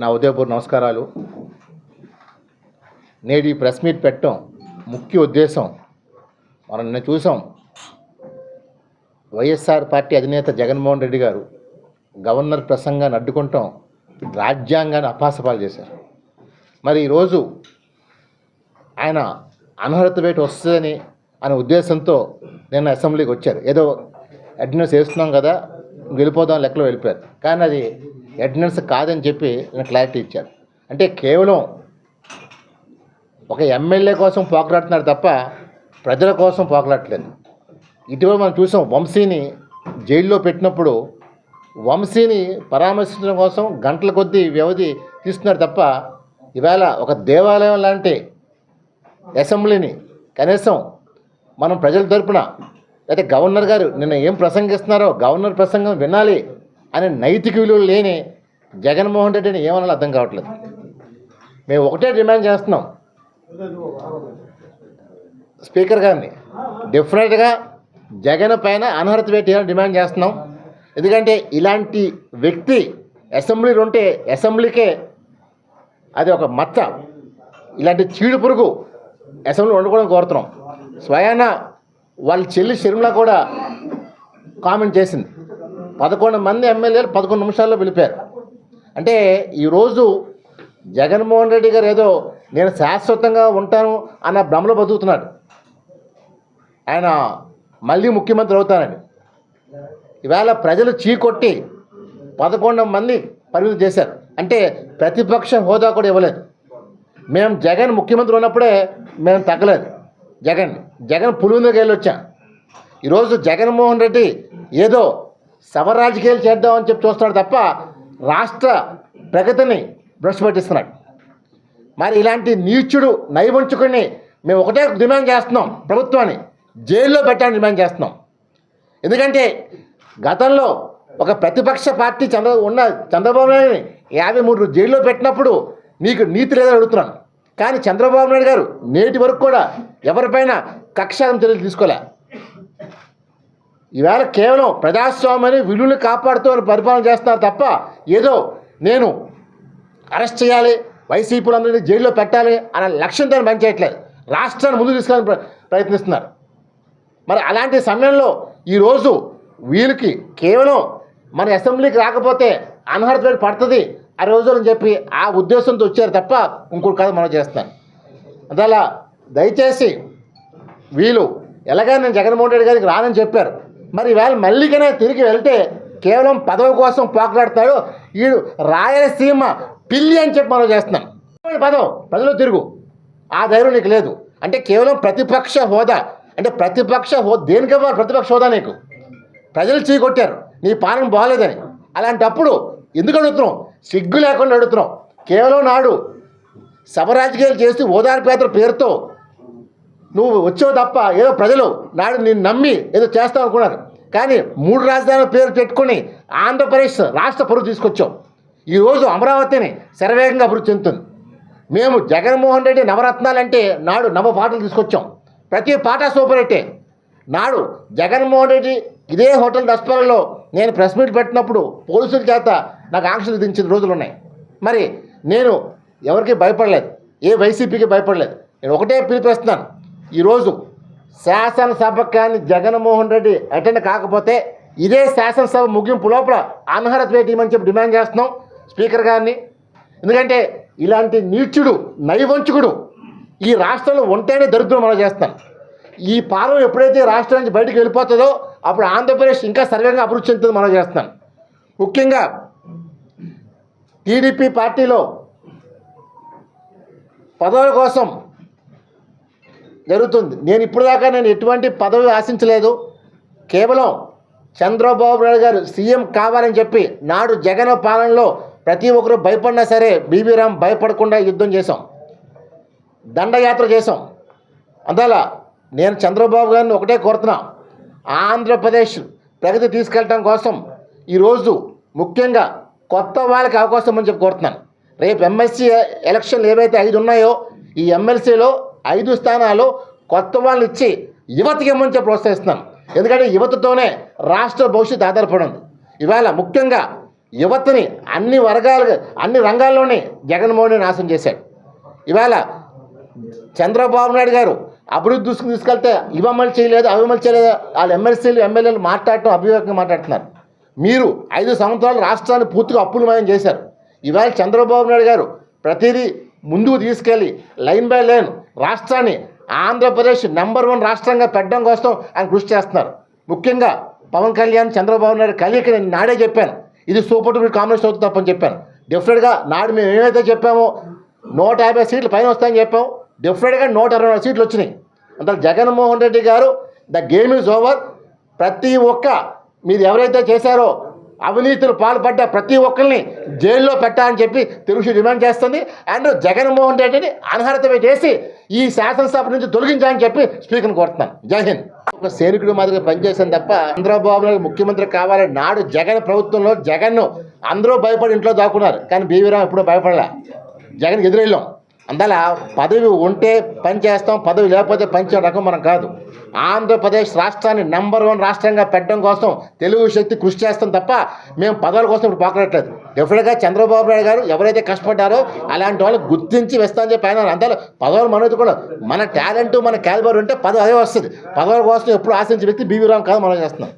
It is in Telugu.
నా ఉదయపూర్ నమస్కారాలు. నేడు ఈ ప్రెస్ మీట్ పెట్టడం ముఖ్య ఉద్దేశం. మనం నిన్న చూసాం వైఎస్ఆర్ పార్టీ అధినేత జగన్మోహన్ రెడ్డి గారు గవర్నర్ ప్రసంగాన్ని అడ్డుకుంటాం రాజ్యాంగాన్ని అపాసపాలు చేశారు. మరి ఈరోజు ఆయన అనర్హత వేటు వస్తుందని అనే ఉద్దేశంతో నిన్న అసెంబ్లీకి వచ్చారు. ఏదో అటెండెన్స్ వేస్తున్నాం కదా వెళ్ళిపోదాం లెక్కలో వెళ్ళిపోయారు. కానీ అది అటెండెన్స్ కాదని చెప్పి నేను క్లారిటీ ఇచ్చారు అంటే కేవలం ఒక ఎమ్మెల్యే కోసం పోకలాడుతున్నారు తప్ప ప్రజల కోసం పోకలాడలేదు ఇటీవల మనం చూసాం వంశీని జైల్లో పెట్టినప్పుడు వంశీని పరామర్శించడం కోసం గంటల కొద్దీ వ్యవధి తీస్తున్నారు తప్ప ఇవాళ ఒక దేవాలయం లాంటి అసెంబ్లీని కనీసం మనం ప్రజల తరపున అయితే గవర్నర్ గారు నిన్న ఏం ప్రసంగిస్తున్నారో గవర్నర్ ప్రసంగం వినాలి అనే నైతిక విలువలు లేని జగన్మోహన్ రెడ్డిని ఏమనాలో అర్థం కావట్లేదు. మేము ఒకటే డిమాండ్ చేస్తున్నాం. స్పీకర్ గారిని డెఫినెట్గా జగన్ పైన అనర్హత పెట్టేయాలని డిమాండ్ చేస్తున్నాం. ఎందుకంటే ఇలాంటి వ్యక్తి అసెంబ్లీలో ఉంటే అసెంబ్లీకే అది ఒక మచ్చ. ఇలాంటి చీడు పురుగు అసెంబ్లీ వండుకోవడం కోరుతున్నాం. స్వయాన వాళ్ళ చెల్లి షర్మిల కూడా కామెంట్ చేసింది. పదకొండు మంది ఎమ్మెల్యేలు పదకొండు నిమిషాల్లో పిలిపారు. అంటే ఈరోజు జగన్మోహన్ రెడ్డి గారు ఏదో నేను శాశ్వతంగా ఉంటాను అన్న భ్రమలో బతుకుతున్నాడు. ఆయన మళ్ళీ ముఖ్యమంత్రి అవుతానని ఇవాళ ప్రజలు చీకొట్టి పదకొండు మంది పరిమితి చేశారు. అంటే ప్రతిపక్ష హోదా కూడా ఇవ్వలేదు. మేము జగన్ ముఖ్యమంత్రి ఉన్నప్పుడే మేము తగ్గలేదు. జగన్ జగన్ పులివెందుకు వెళ్ళి వచ్చా ఈరోజు జగన్మోహన్ రెడ్డి ఏదో సభ రాజకీయాలు చేద్దామని చెప్పి చూస్తున్నాడు తప్ప రాష్ట్ర ప్రగతిని బ్రష్ పట్టిస్తున్నాడు. మరి ఇలాంటి నీచుడు నైవంచుకుని మేము ఒకటే డిమాండ్ చేస్తున్నాం ప్రభుత్వాన్ని. జైల్లో పెట్టాలని డిమాండ్ చేస్తున్నాం. ఎందుకంటే గతంలో ఒక ప్రతిపక్ష పార్టీ చంద్ర ఉన్న చంద్రబాబు నాయుడిని యాభై మూడు జైల్లో పెట్టినప్పుడు నీకు నీతి లేదని అడుగుతున్నాను. కానీ చంద్రబాబు నాయుడు గారు నేటి వరకు కూడా ఎవరిపైన కక్షారం చర్యలు తీసుకోలే. ఈవేళ కేవలం ప్రజాస్వామ్యాన్ని విలువలు కాపాడుతూ అని పరిపాలన చేస్తున్నారు తప్ప ఏదో నేను అరెస్ట్ చేయాలి వైసీపీలందరినీ జైల్లో పెట్టాలి అనే లక్ష్యంతో పనిచేయట్లేదు రాష్ట్రాన్ని ముందు తీసుకెళ్ళని ప్ర- ప్రయత్నిస్తున్నారు. మరి అలాంటి సమయంలో ఈరోజు వీళ్ళకి కేవలం మన అసెంబ్లీకి రాకపోతే అనర్హత పడుతుంది ఆ రోజులని చెప్పి ఆ ఉద్దేశంతో వచ్చారు తప్ప ఇంకోటి కాదు మనం చేస్తాను అందువల్ల దయచేసి వీళ్ళు ఎలాగైనా నేను జగన్మోహన్ రెడ్డి గారికి రానని చెప్పారు. మరి ఈవేళ మళ్ళీగానే తిరిగి వెళ్తే కేవలం పదవి కోసం పోకలాడతాడు. వీడు రాయలసీమ పిల్లి అని చెప్పి మనం చేస్తున్నాం. పదం? ప్రజలు తిరుగు. ఆ ధైర్యం నీకు లేదు. అంటే కేవలం ప్రతిపక్ష హోదా. అంటే ప్రతిపక్ష హో దేనికి ప్రతిపక్ష హోదా నీకు. ప్రజలు చీకొట్టారు. నీ పాలన బాగలేదని. అలాంటప్పుడు ఎందుకు అడుగుతున్నావు? సిగ్గు లేకుండా అడుగుతున్నాం. కేవలం నాడు సభ రాజకీయాలు చేస్తూ ఓదార్పేదల పేరుతో నువ్వు వచ్చావు తప్ప ఏదో ప్రజలు నాడు నేను నమ్మి ఏదో చేస్తావు అనుకున్నారు. కానీ మూడు రాజధానుల పేరు పెట్టుకొని ఆంధ్రప్రదేశ్ రాష్ట్ర పరువు తీసుకొచ్చాం. ఈరోజు అమరావతిని శరవేగంగా అభివృద్ధి చెందుతుంది. మేము జగన్మోహన్ రెడ్డి నవరత్నాలంటే నాడు నవ పాటలు తీసుకొచ్చాం. ప్రతి పాట సూపర్ హిట్టే నాడు జగన్మోహన్ రెడ్డి ఇదే హోటల్ దస్పలలో నేను ప్రెస్ మీట్ పెట్టినప్పుడు పోలీసుల చేత నాకు ఆంక్షలు దించిన రోజులు ఉన్నాయి. మరి నేను ఎవరికి భయపడలేదు. ఏ వైసీపీకి భయపడలేదు. నేను ఒకటే పిలిపిస్తున్నాను ఈరోజు శాసనసభ కానీ జగన్మోహన్ రెడ్డి అటెండ్ కాకపోతే ఇదే శాసనసభ ముగింపు లోపల అనర్హత వేయమని చెప్పి డిమాండ్ చేస్తున్నాం స్పీకర్ గారిని. ఎందుకంటే ఇలాంటి నీచుడు నైవంచుకుడు ఈ రాష్ట్రంలో ఉంటేనే దరిద్రం మనం చేస్తాం ఈ పాలన ఎప్పుడైతే రాష్ట్రం నుంచి బయటకు వెళ్ళిపోతుందో అప్పుడు ఆంధ్రప్రదేశ్ ఇంకా సర్వేగా అభివృద్ధి చెందుతుంది మనం చేస్తాం ముఖ్యంగా టీడీపీ పార్టీలో పదవుల కోసం జరుగుతుంది. నేను ఇప్పుడు దాకా నేను ఎటువంటి పదవి ఆశించలేదు. కేవలం చంద్రబాబు నాయుడు గారు సీఎం కావాలని చెప్పి నాడు జగన్ పాలనలో ప్రతి ఒక్కరు భయపడినా సరే బీబీ రామ్ భయపడకుండా యుద్ధం చేశాం. దండయాత్ర చేశాం. అందువల్ల నేను చంద్రబాబు గారిని ఒకటే కోరుతున్నాను ఆంధ్రప్రదేశ్ ప్రగతి తీసుకెళ్ళటం కోసం ఈరోజు ముఖ్యంగా కొత్త వాళ్ళకి అవకాశం అని చెప్పి కోరుతున్నాను. రేపు ఎమ్మెల్సీ ఎలక్షన్లు ఏవైతే ఐదు ఉన్నాయో ఈ ఎమ్మెల్సీలో ఐదు స్థానాలు కొత్త వాళ్ళని ఇచ్చి యువతకి ఇమ్మని చెప్పి ప్రోత్సహిస్తున్నాను. ఎందుకంటే యువతతోనే రాష్ట్ర భవిష్యత్తు ఆధారపడి ఉంది. ఇవాళ ముఖ్యంగా యువతని అన్ని వర్గాలు అన్ని రంగాల్లోనే జగన్మోహన్ నాశనం చేశాడు. ఇవాళ చంద్రబాబు నాయుడు గారు అభివృద్ధి దృష్టికి తీసుకెళ్తే ఇవమ్మలు చేయలేదు అవిమలు చేయలేదు? వాళ్ళు ఎమ్మెల్సీలు ఎమ్మెల్యేలు మాట్లాడటం అభివేకంగా మాట్లాడుతున్నారు. మీరు ఐదు సంవత్సరాలు రాష్ట్రాన్ని పూర్తిగా అప్పులమయం చేశారు. ఇవాళ చంద్రబాబు నాయుడు గారు ప్రతిదీ ముందుకు తీసుకెళ్ళి లైన్ బై లైన్ రాష్ట్రాన్ని ఆంధ్రప్రదేశ్ నెంబర్ వన్ రాష్ట్రంగా పెట్టడం కోసం ఆయన కృషి చేస్తున్నారు. ముఖ్యంగా పవన్ కళ్యాణ్ చంద్రబాబు నాయుడు కలియక నేను నాడే చెప్పాను. ఇది సూపర్ డూపర్ కాంబినేషన్ అవుతుంది తప్పని చెప్పాను. డెఫినెట్గా నాడు మేము ఏమైతే చెప్పామో నూట యాభై సీట్లు పైన వస్తాయని చెప్పాం. డెఫినెట్గా నూట అరవై నాలుగు సీట్లు వచ్చినాయి. అంటే జగన్మోహన్ రెడ్డి గారు ద గేమ్ ఈజ్ ఓవర్ ప్రతి ఒక్క మీరు ఎవరైతే చేశారో అవినీతులు పాల్పడ్డ ప్రతి ఒక్కరిని జైల్లో పెట్టాలని చెప్పి తెలుగు డిమాండ్ చేస్తుంది. అండ్ జగన్మోహన్ రెడ్డిని అనర్హత చేసి ఈ శాసనసభ నుంచి తొలగించాలని చెప్పి స్పీకర్ని కోరుతున్నాను. జై హింద్. ఒక సైనికుడు మాదిరిగా పనిచేశాను తప్ప చంద్రబాబు నాయుడు ముఖ్యమంత్రి కావాలని నాడు జగన్ ప్రభుత్వంలో జగన్ను అందరూ భయపడి ఇంట్లో దాక్కున్నారు. కానీ బీవీరావు ఎప్పుడూ భయపడలే. జగన్ ఎదురెళ్ళాం. అందువల్ల పదవి ఉంటే పని చేస్తాం పదవి లేకపోతే పనిచే రకం మనం కాదు. ఆంధ్రప్రదేశ్ రాష్ట్రాన్ని నెంబర్ వన్ రాష్ట్రంగా పెట్టడం కోసం తెలుగు శక్తి కృషి చేస్తాం తప్ప మేము పదవుల కోసం ఇప్పుడు పాకలట్లేదు డెఫినెట్గా చంద్రబాబు నాయుడు గారు ఎవరైతే కష్టపడ్డారో అలాంటి వాళ్ళు గుర్తించి వేస్తామని చెప్పి ఆయన అందులో పదవులు మనది కూడా మన టాలెంట్ మన క్యాలిబర్ ఉంటే పదవి అదే వస్తుంది. పదవుల కోసం ఎప్పుడు ఆశించే వ్యక్తి బీవీరామ్ కాదు మనం చేస్తున్నాం.